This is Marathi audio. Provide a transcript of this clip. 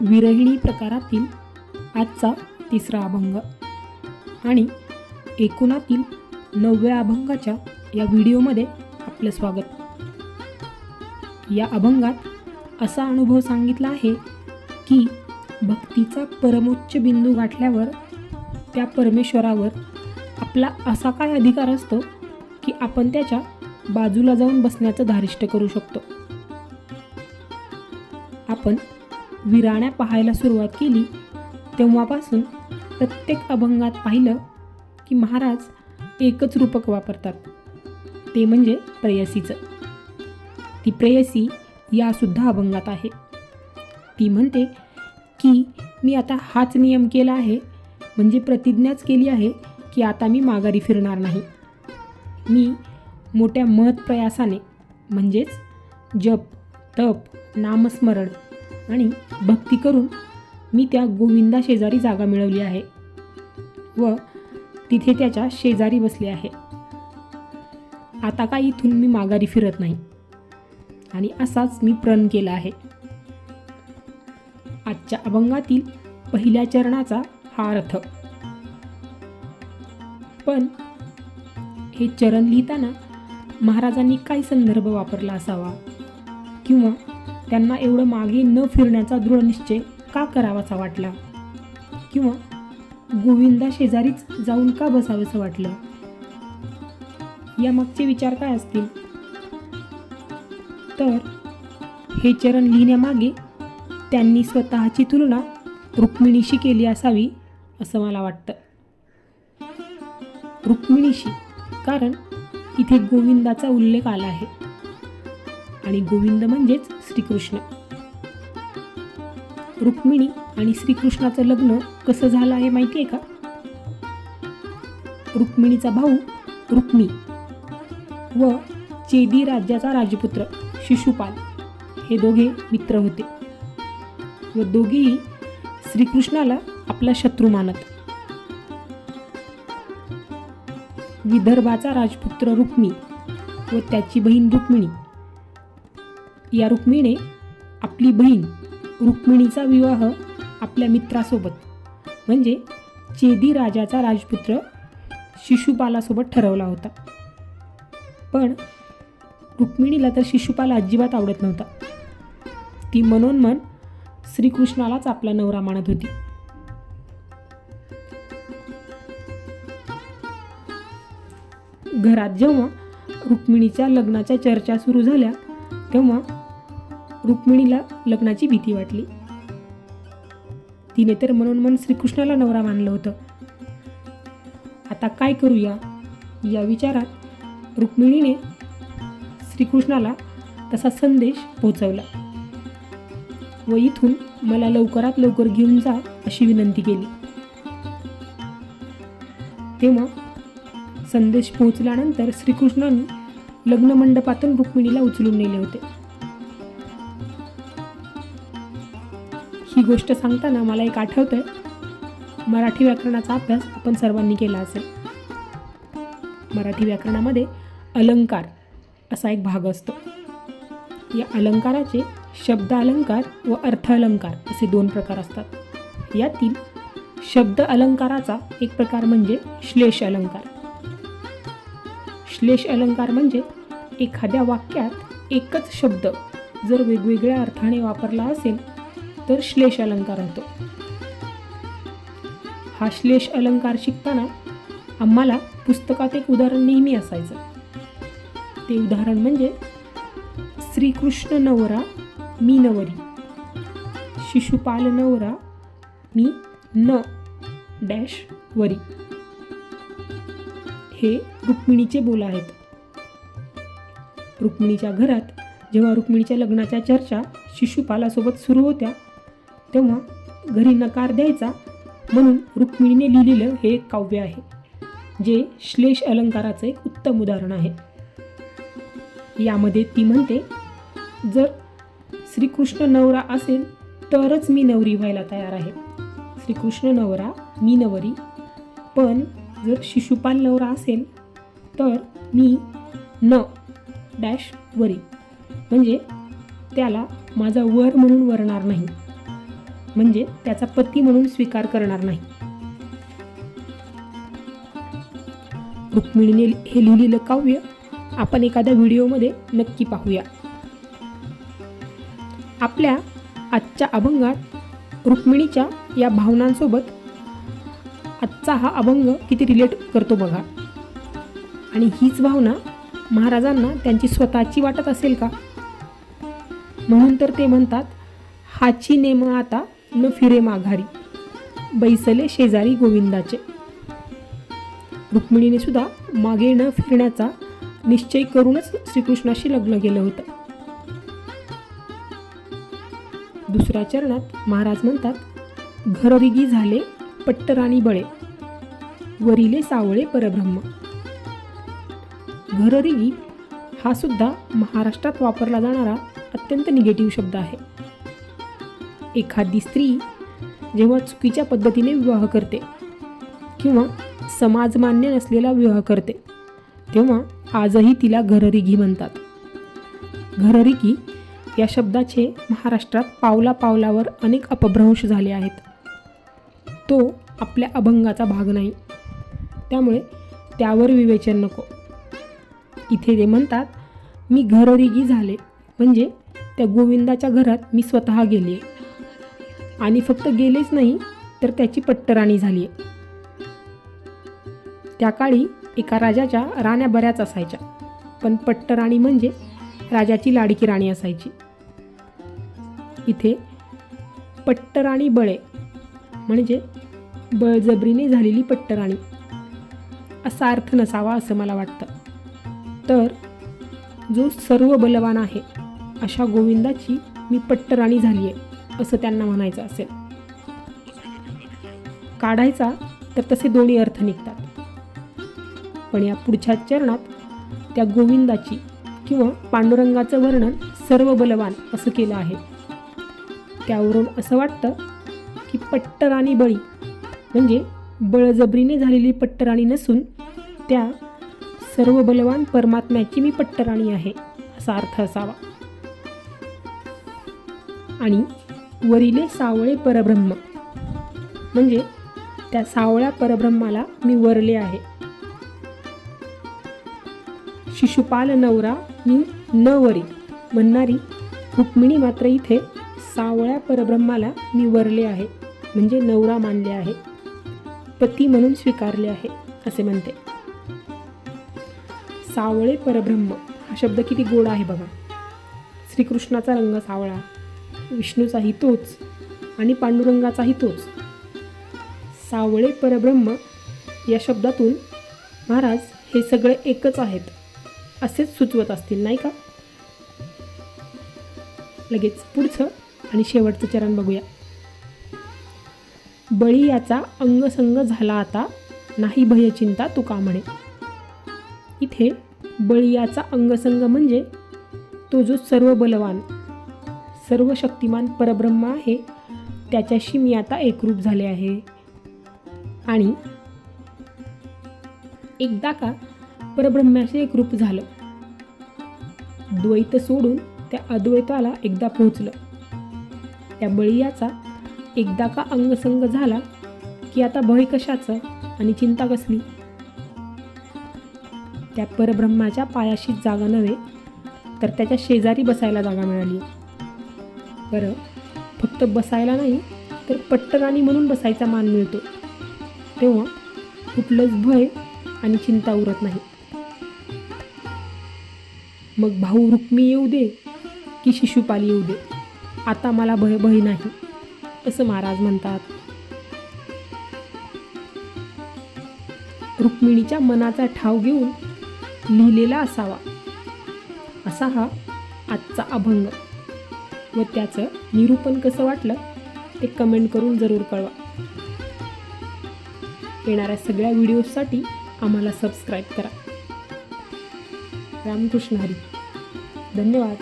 विरहिणी प्रकारातील आजचा तिसरा अभंग. आणि एकूणातील नवव्या अभंगाच्या या व्हिडिओमध्ये आपलं स्वागत. या अभंगात असा अनुभव सांगितला आहे की भक्तीचा परमोच्च बिंदू गाठल्यावर त्या परमेश्वरावर आपला असा काय अधिकार असतो की आपण त्याच्या बाजूला जाऊन बसण्याचं धारिष्ट करू शकतो? आपण विराण्या पाहायला सुरुवात केली तेव्हापासून प्रत्येक अभंगात पाहिलं की महाराज एकच रूपक वापरतात. ते म्हणजे प्रेयसीचं. ती प्रेयसी यासुद्धा अभंगात आहे. ती म्हणते की मी आता हाच नियम केला आहे म्हणजे प्रतिज्ञाच केली आहे की आता मी माघारी फिरणार नाही. मी मोठ्या मत प्रयासाने म्हणजेच जप तप नामस्मरण आणि भक्ती करून मी त्या गोविंदा शेजारी जागा मिळवली आहे व तिथे त्याच्या शेजारी बसले आहे. आता काय इथून मी माघारी फिरत नाही. आणि असाच मी प्रण केला आहे. आजच्या अभंगातील पहिल्या चरणाचा हा अर्थ. पण हे चरण लिहिताना महाराजांनी काय संदर्भ वापरला असावा? किंवा त्यांना एवढं मागे न फिरण्याचा दृढ निश्चय का करावासा वाटला? किंवा गोविंदा शेजारीच जाऊन का बसावंसं वाटलं? यामागचे विचार काय असतील? तर हे चरण लिहिण्यामागे त्यांनी स्वतःची तुलना रुक्मिणीशी केली असावी असं मला वाटतं. रुक्मिणीशी कारण इथे गोविंदाचा उल्लेख आला आहे. आणि गोविंद म्हणजेच श्रीकृष्ण. रुक्मिणी आणि श्रीकृष्णाचं लग्न कसं झालं आहे माहिती आहे का? रुक्मिणीचा भाऊ रुक्मी व चेदी राज्याचा राजपुत्र शिशुपाल हे दोघे मित्र होते. व दोघेही श्रीकृष्णाला आपला शत्रू मानत. विदर्भाचा राजपुत्र रुक्मी व त्याची बहीण रुक्मिणी या रुक्मिणीने आपली बहीण रुक्मिणीचा विवाह आपल्या मित्रासोबत म्हणजे चेदी राजाचा राजपुत्र शिशुपालासोबत ठरवला होता. पण रुक्मिणीला तर शिशुपाल अजिबात आवडत नव्हता. ती मनोन्मन श्रीकृष्णालाच आपला नवरा मानत होती. घरात जेव्हा रुक्मिणीच्या लग्नाच्या चर्चा सुरू झाल्या तेव्हा रुक्मिणीला लग्नाची भीती वाटली. तिने तर म्हणून मन श्रीकृष्णाला नवरा मानलं होतं. आता काय करूया? या विचारात रुक्मिणीने श्रीकृष्णाला तसा संदेश पोहोचवला व इथून मला लवकरात लवकर घेऊन जा अशी विनंती केली. तेव्हा संदेश पोहोचल्यानंतर श्रीकृष्णाने लग्न मंडपातून रुक्मिणीला उचलून नेले होते. गोष्ट सांगताना मला एक आठवतंय. मराठी व्याकरणाचा अभ्यास आपण सर्वांनी केला असेल. मराठी व्याकरणामध्ये अलंकार असा एक भाग असतो. या अलंकाराचे शब्द अलंकार व अर्थ अलंकार असे दोन प्रकार असतात. यातील शब्द अलंकाराचा एक प्रकार म्हणजे श्लेष अलंकार. श्लेष अलंकार म्हणजे एखाद्या वाक्यात एकच शब्द जर वेगवेगळ्या अर्थाने वापरला असेल तर श्लेष अलंकार होतो. हा श्लेष अलंकार शिकताना आम्हाला पुस्तकात एक उदाहरण नेहमी असायचं. ते उदाहरण म्हणजे श्रीकृष्ण नवरा मी नवरी. शिशुपाल नवरा मी न डॅश वरी. हे रुक्मिणीचे बोल आहेत. रुक्मिणीच्या घरात जेव्हा रुक्मिणीच्या लग्नाच्या चर्चा शिशुपालासोबत सुरू होत्या तेव्हा घरी नकार द्यायचा म्हणून रुक्मिणीने लिहिलेलं हे एक काव्य आहे जे श्लेष अलंकाराचं एक उत्तम उदाहरण आहे. यामध्ये ती म्हणते जर श्रीकृष्ण नवरा असेल तरच मी नवरी व्हायला तयार आहे. श्रीकृष्ण नवरा मी नवरी. पण जर शिशुपाल नवरा असेल तर मी न डॅश वरी. म्हणजे त्याला माझा वर म्हणून वरणार नाही. म्हणजे त्याचा पती म्हणून स्वीकार करणार नाही. रुक्मिणीने हे लिहिलेलं काव्य आपण एखाद्या व्हिडिओमध्ये नक्की पाहूया. आपल्या आजच्या अभंगात रुक्मिणीच्या या भावनांसोबत आजचा हा अभंग किती रिलेट करतो बघा. आणि हीच भावना महाराजांना त्यांची स्वतःची वाटत असेल का? म्हणून तर ते म्हणतात हाची नेम आता न फिरे माघारी. बैसले शेजारी गोविंदाचे. रुक्मिणीने सुद्धा मागे न फिरण्याचा निश्चय करूनच श्रीकृष्णाशी लग्न केलं होतं. दुसऱ्या चरणात महाराज म्हणतात घररिगी झाले पट्टराणी बळे वरिले सावळे परब्रह्म. घररिगी हा सुद्धा महाराष्ट्रात वापरला जाणारा अत्यंत निगेटिव्ह शब्द आहे. एखादी स्त्री जेव्हा चुकीच्या पद्धतीने विवाह करते किंवा समाजमान्य नसलेला विवाह करते तेव्हा आजही तिला घररिगी म्हणतात. घररिगी या शब्दाचे महाराष्ट्रात पावला पावलावर अनेक अपभ्रंश झाले आहेत. तो आपल्या अभंगाचा भाग नाही. त्यामुळे त्यावर विवेचन नको. इथे ते म्हणतात मी घररिगी झाले. म्हणजे त्या गोविंदाच्या घरात मी स्वतः गेली आहे आणि फक्त गेलेच नाही तर त्याची पट्टराणी झाली आहे त्या काळी एका राजाच्या राण्या बऱ्याच असायच्या पण पट्टराणी म्हणजे राजाची लाडकी राणी असायची. इथे पट्टराणी बळे म्हणजे बळजबरीने झालेली पट्टराणी असा अर्थ नसावा असं मला वाटतं. तर जो सर्व बलवान आहे अशा गोविंदाची मी पट्टराणी झाली आहे असं त्यांना म्हणायचं असेल. काढायचा तर तसे दोन्ही अर्थ निघतात. पण या पुढच्या चरणात त्या गोविंदाची किंवा पांडुरंगाचं वर्णन सर्व बलवान असं केलं आहे. त्यावरून असं वाटतं की पट्टराणी बळी म्हणजे बळजबरीने झालेली पट्टराणी नसून त्या सर्व बलवान परमात्म्याची मी पट्टराणी आहे असा अर्थ असावा. आणि वरिले सावळे परब्रह्म. म्हणजे त्या सावळ्या परब्रह्माला मी वरले आहे. शिशुपाल नवरा मी न वरी. म्हणणारी रुक्मिणी मात्र इथे सावळ्या परब्रह्माला मी वरले आहे. म्हणजे नवरा मानले आहे. पती म्हणून स्वीकारले आहे असे म्हणते. सावळे परब्रह्म हा शब्द किती गोड आहे बघा. श्रीकृष्णाचा रंग सावळा विष्णूचाही तोच आणि पांडुरंगाचाही तोच. सावळे परब्रह्म या शब्दातून महाराज हे सगळे एकच आहेत असेच सुचवत असतील नाही का? लगेच पुढचं आणि शेवटचं चरण बघूया. बळी याचा अंगसंग झाला आता नाही भयचिंता तुका म्हणे. इथे बळीयाचा अंगसंग म्हणजे तो जो सर्व बलवान सर्व शक्तिमान परब्रह्म आहे. त्याच्याशी मी आता एकरूप झाले आहे. आणि एकदा का परब्रह्माशी एकरूप झालं द्वैत सोडून त्या अद्वैताला एकदा पोहोचलं. त्या बळीयाचा एकदा का अंगसंग झाला की आता भय कशाचं आणि चिंता कसली? त्या परब्रह्माच्या पायाशीच जागा नव्हे तर त्याच्या शेजारी बसायला जागा मिळाली. बरं. फक्त बसायला नाही तर पट्टराणी म्हणून बसायचा मान मिळतो. तेव्हा कुठलंच भय आणि चिंता उरत नाही. मग भाऊ रुक्मी येऊ दे की शिशुपाल येऊ दे? आता मला भय भय नाही असं महाराज म्हणतात. रुक्मिणीच्या मनाचा ठाव घेऊन लिहिलेला असावा. असा हा आजचा अभंग. व त्याचं निरूपण कसं वाटलं ते कमेंट करून जरूर कळवा. येणाऱ्या सगळ्या व्हिडिओजसाठी आम्हाला सबस्क्राईब करा. रामकृष्ण हरी. धन्यवाद.